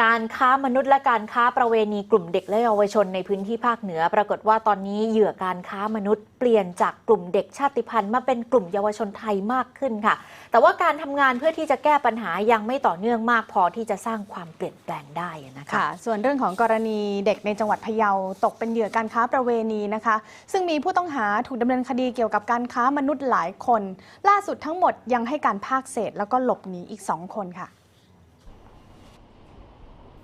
การค้ามนุษย์และการค้าประเวณีกลุ่มเด็กและเยาวชนในพื้นที่ภาคเหนือ ปรากฏว่าตอนนี้เหยื่อการค้ามนุษย์เปลี่ยนจากกลุ่มเด็กชาติพันธุ์มาเป็นกลุ่มเยาวชนไทยมากขึ้นค่ะ แต่ว่าการทำงานเพื่อที่จะแก้ปัญหายังไม่ต่อเนื่องมากพอที่จะสร้างความเปลี่ยนแปลงได้นะคะคะส่วนเรื่องของกรณีเด็กในจังหวัดพะเยาตกเป็นเหยื่อการค้าประเวณีนะคะ ซึ่งมีผู้ต้องหาถูกดำเนินคดีเกี่ยวกับการค้ามนุษย์หลายคน ล่าสุดทั้งหมดยังให้การภาคเศษแล้วก็หลบหนีอีก 2 คนค่ะ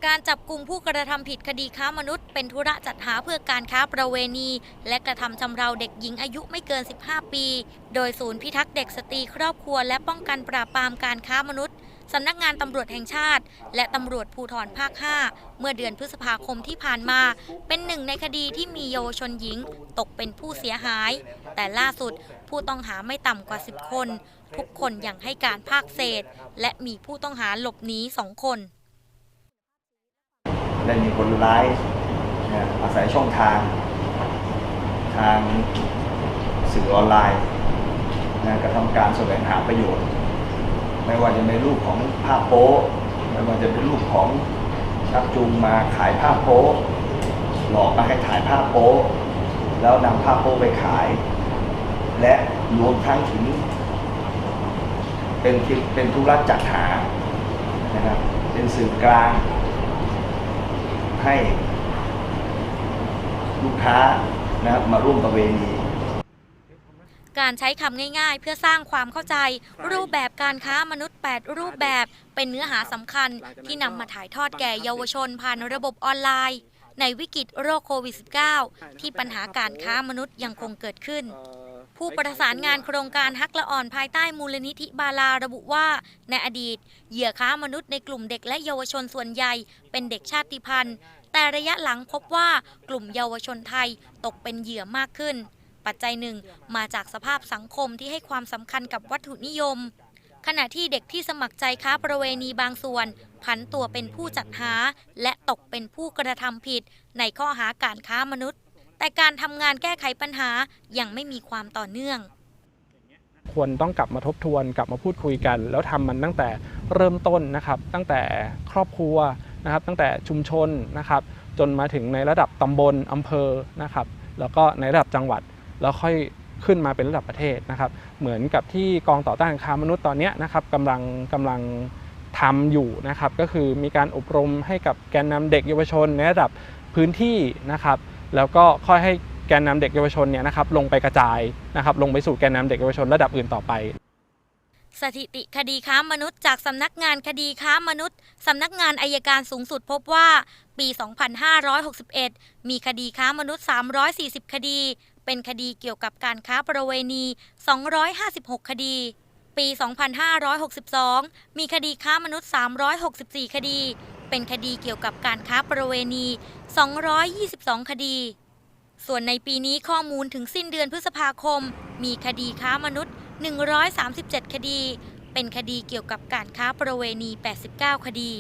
การจับกลุ่มผู้กระทำผิดคดีค้ามนุษย์ เป็นธุระจัดหาเพื่อการค้าประเวณี และกระทำชำเราเด็กหญิงอายุไม่เกิน 15 ปี โดยศูนย์พิทักษ์เด็กสตรีครอบครัว และป้องกันปราบปรามการค้ามนุษย์สำนักงานตำรวจแห่งชาติ และตำรวจภูธรภาค 5 เมื่อเดือนพฤษภาคมที่ผ่านมา เป็นหนึ่งในคดีที่มีเยาวชนหญิง ตกเป็นผู้เสียหาย แต่ล่าสุดผู้ต้องหาไม่ต่ำกว่า 10 คน ทุกคนยังให้การภาคเศษ และมีผู้ต้องหาหลบหนีสองคน ได้มีคนร้ายอาศัยช่องทาง ทางสื่อออนไลน์นกระทำการแสวงหาประโยชน์ ไม่ว่าจะเป็นรูปของภาพโป๊ไม่ว่าจะเป็นรูปของชักจูงมาขายภาพโป๊หลอกมาให้ถ่ายภาพโป๊แล้วนำภาพโป๊ไปขาย และรวมทั้งถึง เป็นเป็นธุรจัดหานะครับเป็นสื่อกลาง ให้ลูกค้านะครับมาร่วมประเวณีการใช้คำง่ายๆ เพื่อสร้างความเข้าใจ รูปแบบการค้ามนุษย์ 8 รูปแบบเป็นเนื้อหาสำคัญที่นำมาถ่ายทอดแก่เยาวชนผ่านระบบออนไลน์ ในวิกฤตโรคโควิด -19 ที่ปัญหาการค้ามนุษย์ยังคงเกิดขึ้น ผู้ประสานงานโครงการฮักละอ่อนภายใต้มูลนิธิบาลาระบุว่า ในอดีต เหยื่อค้ามนุษย์ในกลุ่มเด็กและเยาวชนส่วนใหญ่ เป็นเด็กชาติพันธุ์ แต่ระยะหลังพบว่ากลุ่มเยาวชนไทยตกเป็นเหยื่อมากขึ้น ปัจจัยหนึ่งมาจากสภาพสังคมที่ให้ความสำคัญกับวัตถุนิยม ขณะที่เด็กที่สมัครใจค้าประเวณีบางส่วน ผันตัวเป็นผู้จัดหา และตกเป็นผู้กระทำผิด ในข้อหาการค้ามนุษย์ แต่การทำงานแก้ไขปัญหายังไม่มีความต่อเนื่อง ควรต้องกลับมาทบทวนกลับมาพูดคุยกัน แล้วทำมันตั้งแต่เริ่มต้นนะครับ ตั้งแต่ครอบครัวนะครับ ตั้งแต่ชุมชนนะครับ จนมาถึงในระดับตำบลอำเภอนะครับ แล้วก็ในระดับจังหวัดแล้วค่อยขึ้นมาเป็นระดับประเทศนะครับ เหมือนกับที่กองต่อต้านค้ามนุษย์ตอนนี้นะครับกำลังกำลังทำอยู่นะครับ ก็คือมีการอบรมให้กับแกนนำเด็กเยาวชนในระดับพื้นที่นะครับ แล้วก็ค่อยให้แกนนำเด็กเยาวชนเนี่ยนะครับลงไปกระจายนะครับลงไปสู่แกนนำเด็กเยาวชนระดับอื่นต่อไป สถิติคดีค้ามนุษย์จากสำนักงานคดีค้ามนุษย์สำนักงานอายการสูงสุดพบว่าปี 2561 มีคดีค้ามนุษย์ 340 คดี เป็นคดีเกี่ยวกับการค้าประเวณี 256 คดี ปี 2562 มีคดีค้ามนุษย์ 364 คดี เป็นคดีเกี่ยวกับการค้าประเวณี 222 คดี ส่วนในปีนี้ข้อมูลถึงสิ้นเดือนพฤษภาคม มีคดีค้ามนุษย์ 137 คดี เป็นคดีเกี่ยวกับการค้าประเวณี 89 คดี